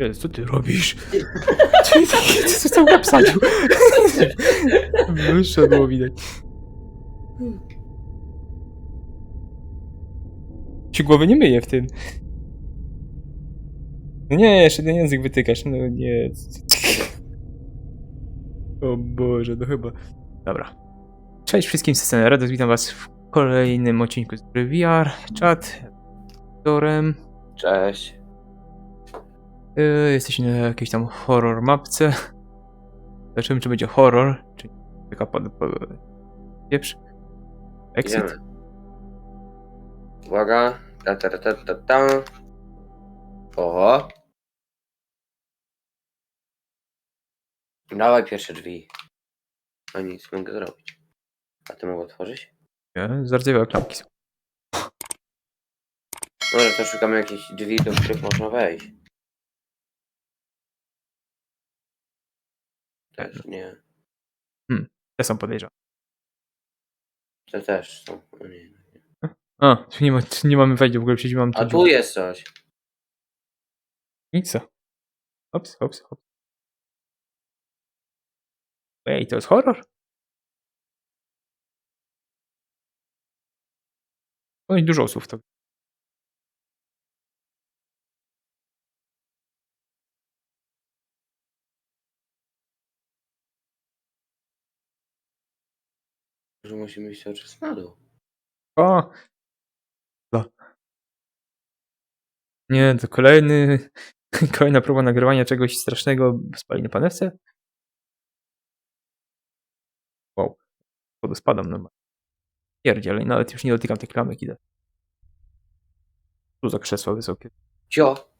Jezu, co ty robisz? Ty, ty, ty, ty cały łeb sadził. Wyższe było widać. Ci głowy nie myje w tym. No nie, jeszcze ten język wytykasz. No nie. O Boże, no chyba. Dobra. Cześć wszystkim, system Rados, witam was w kolejnym odcinku z VR. Chat, Dorem. Cześć. Yy, jesteśmy na jakiejś tam horror mapce. Zobaczymy, czy będzie horror, czy taka pod... pieprz. Exit. Idziemy. Uwaga. Ta, ta, ta, ta, ta. Oho. Dawaj pierwsze drzwi. A nic, mogę zrobić. A ty mogę otworzyć? Nie, Zardzewiałe klamki są. Dobra, to szukamy jakichś drzwi, do których można wejść. Też nie. Te są podejrzane. Te też są. O nie. A, tu nie, ma, tu nie mamy wejść, w ogóle przecież mam A tu jest coś. Nic. Hops, hops, hops. Ej, to jest horror? No i dużo osób to. Musimy czas na dół. O! No. Nie, to kolejny. Kolejna próba nagrywania czegoś strasznego w spaliny panewce. Wow. Wodospadam normalnie. Pierdzielej, nawet już nie dotykam tych klamek, idę. Tu za krzesła wysokie. Cio!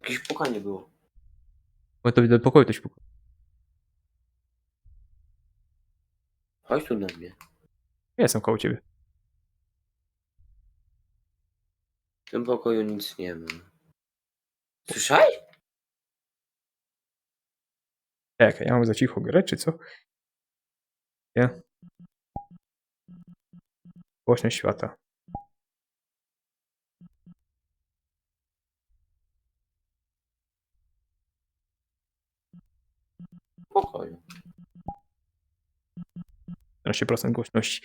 Jakieś pukanie było. Bo to do pokoju to śpuk. Chodź tu na mnie. Ja jestem koło ciebie. W tym pokoju nic nie ma. Słyszałeś? Czekaj, ja mam za cicho grę, czy co? Nie. Głośność świata. 14% głośności.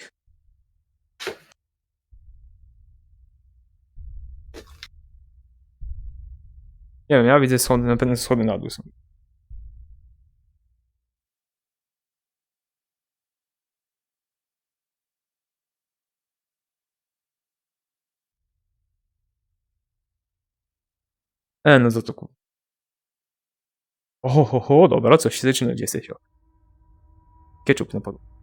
Nie wiem, ja widzę schody, na pewno schody na dół są. E, no za to ku... Oho, ho, ho, dobra, coś się zaczyna, gdzie jesteś, o. Ketchup na podłogę.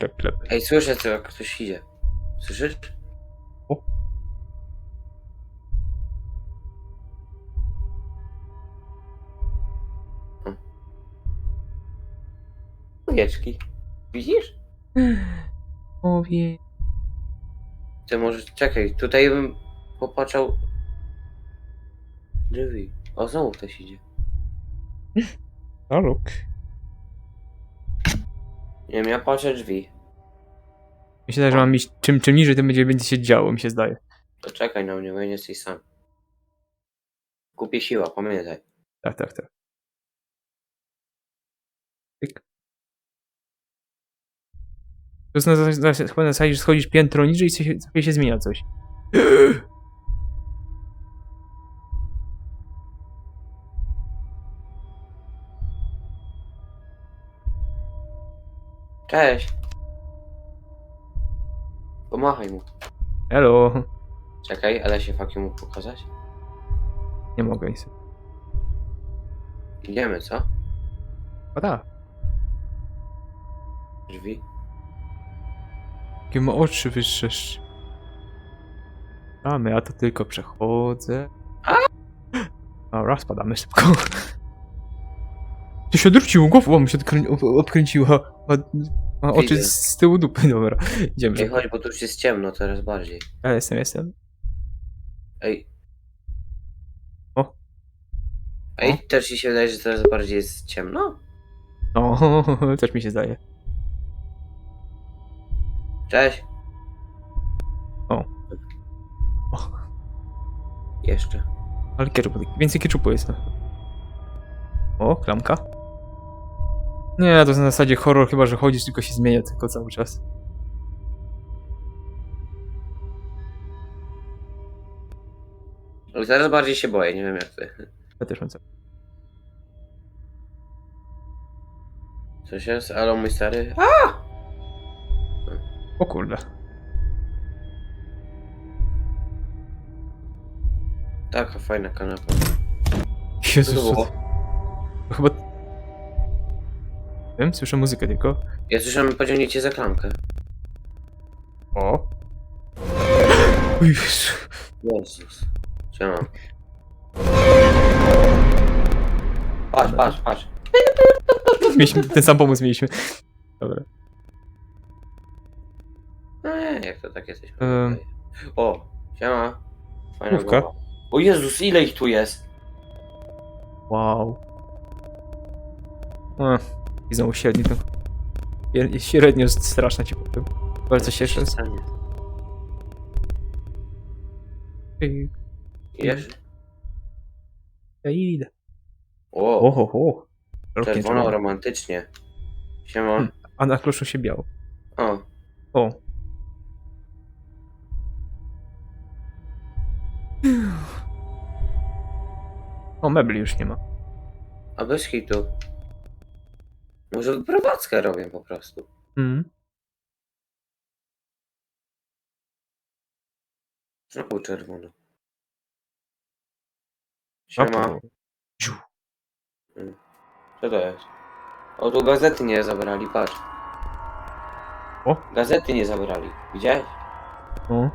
Klep, klep, klep. Ej, słyszę co, jak ktoś idzie. Słyszysz? O. O. Owieczki. Widzisz? Owie. Ty może, czekaj, tutaj bym popatrzał drzwi. O, znowu ktoś idzie. Alok. Nie wiem, ja patrzę drzwi. Zdaje, że mam iść czym, czym niżej, tym będzie więcej się działo, mi się zdaje. To czekaj na mnie, bo ja nie jesteś sam. Kupię siła, pamiętaj. Tak, tak, tak. Tyk. To jest na, na, na, chyba na zasadzie, że schodzisz piętro niżej i coś, sobie się zmienia coś. Cześć. Pomachaj mu. Hello. Czekaj, ale się fakiem mu pokazać. Nie mogę nic. Idziemy, co? A tak. Drzwi. Jakie ma oczy wyższesz. Mamy, ja to tylko przechodzę. Dobra, spadamy szybko. To się odwrócił, głową mu się odkrę- ob- Ma, ma oczy z, z tyłu dupy, dobra. Idziemy. Ej, chodź, bo tu już jest ciemno teraz bardziej. Ja jestem, jestem. Ej. O. Ej, też ci się wydaje, że teraz bardziej jest ciemno? O, no, też mi się zdaje. Cześć. O. O. Jeszcze. Ale ketchup, więcej ketchupu jest. O, klamka. Nie, to jest na zasadzie horror, chyba że chodzisz, tylko się zmienia tylko cały czas. Ale teraz bardziej się boję, nie wiem jak ty. Ja też mam cały. Coś jest? Alo, mój stary? A! O kurde. Taka fajna kanapa. Co Jezus, to było? to chyba... Wiem, słyszę muzykę tylko. Ja słyszałem, pociągniecie za klamkę. O. O Jezu. Jezus. Siema. Patrz, patrz, patrz. Mieliśmy, ten sam pomysł mieliśmy. Dobra. Eee, jak to tak jesteś? Ym. O, siema. Fajna Główka. głowa. O Jezus, ile ich tu jest? Wow. A, I znowu średni to. Średnio- Średnio straszna ci powiem. Bardzo się cieszę. stanie? Ej, Jesz? Ja idę. O, Oho, ho. Rok czerwono, romantycznie. Siema. Hmm. A na kloszu się biało. O, O. O, mebli już nie ma. a bez hitu. Może wyprowadzkę robię po prostu. Mhm. Znowu czerwono. O, Siema. Ziu. Co to jest? O, tu gazety nie zabrali, patrz. O. Gazety nie zabrali. Widziałeś? No.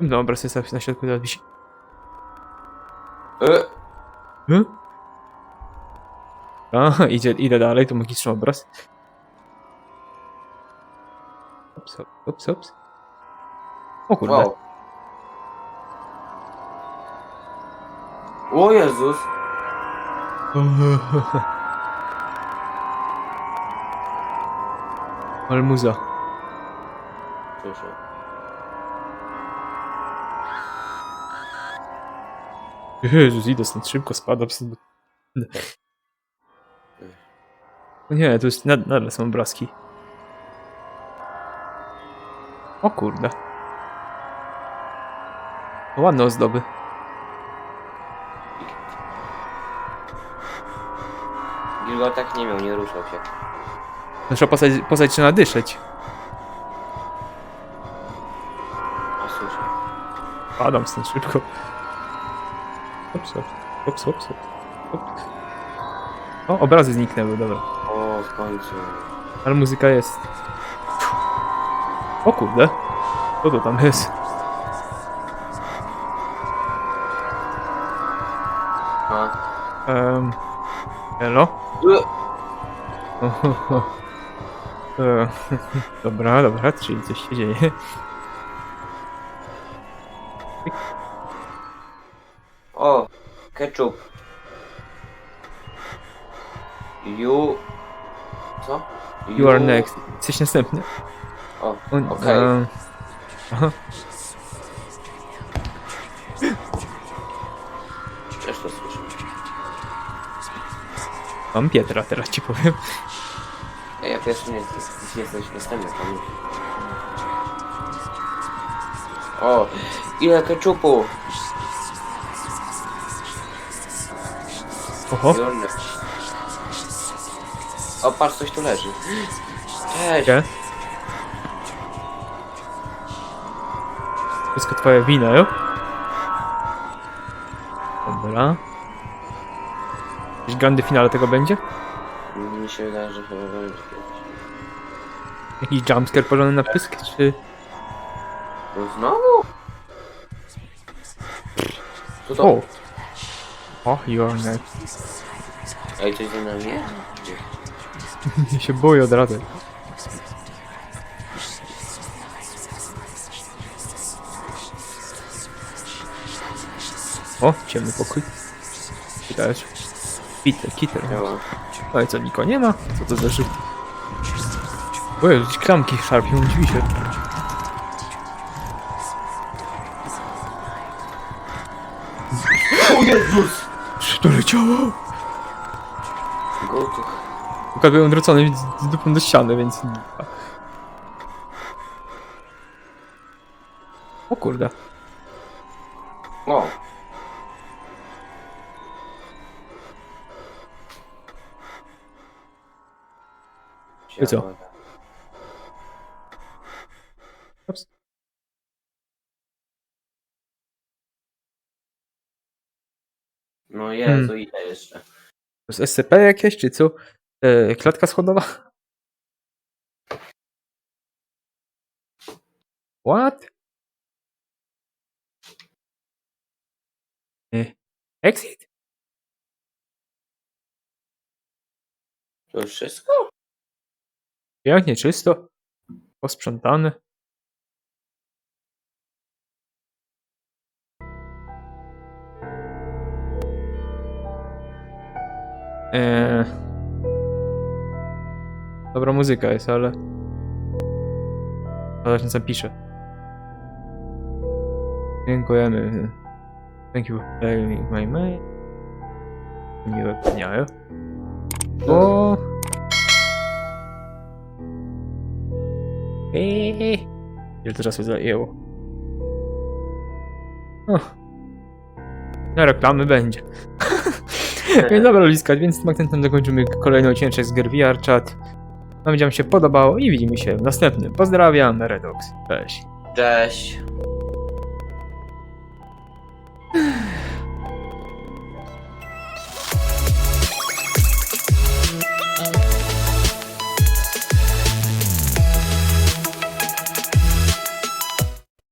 Dobra, sobie na środku teraz wisi. E, A, idzie, idę dalej, to magiczny obraz. Ups, ups, ups. O kurde. wow. O Jezus! Ale muza. Proszę. Jezus, idę stąd szybko, spadam stąd. Nie, to jest, nad, nadal są obrazki. O kurde. Ładne ozdoby. Gilgo tak nie miał, nie ruszał się. Nasza postać, postać zaczyna dyszeć. A słyszę. Padam stąd szybko. Ops, ops, ops. ops. O, obrazy zniknęły, dobra. O, w końcu. Ale muzyka jest. O kurde. Co to tam jest? A. Um, hello? E, dobra, dobra, czyli coś się dzieje. O, ketchup. You... Co? You are next. Coś następny. O, okej. aha, Też to słyszę. mam Pietra, teraz ci powiem. Ej, ja pierwszy nie, nie jesteś następny, pamiętaj. O, ile ketchupu! Oho, You are next. O, patrz, coś tu leży. Cześć! gdzie? Wszystko twoja wina, jo? Dobra. Jakiś grande finale tego będzie? Mi się wydaje, że chyba będzie. Jakiś jumpscare porządny na pysk, czy... No znowu? Co to? O! O, you're next. Ej, coś za nami? Gdzie? Ja się boję od razu. O, ciemny pokój. Widać. Peter, Kitter. Działa. No i co, nikogo nie ma? Co to za żył? O Jezu, jakieś klamki szarpią, dziwi się. O Jezus! Co to leciało? Gotuch. Tylko był odwrócony z dupą do ściany, więc... O kurde. O. I co? Ups. No Jezu, ile jeszcze? To jest SCP jakieś, czy co? E, klatka schodowa? What? E, exit? To już wszystko? Jak czysto? Posprzątane? Eee... Dobra muzyka jest, ale... Ale nic zapiszę. Dziękujemy. Thank you for playing my mind. Miłego dnia. O! Eee. Ile to czasu zajęło? O. Na reklamy będzie. Dobra, Liska, więc tym akcentem zakończymy kolejny odcinek z VR Chat. Mam nadzieję, że się podobało i widzimy się w następnym. Pozdrawiam, Redox. Cześć. Cześć.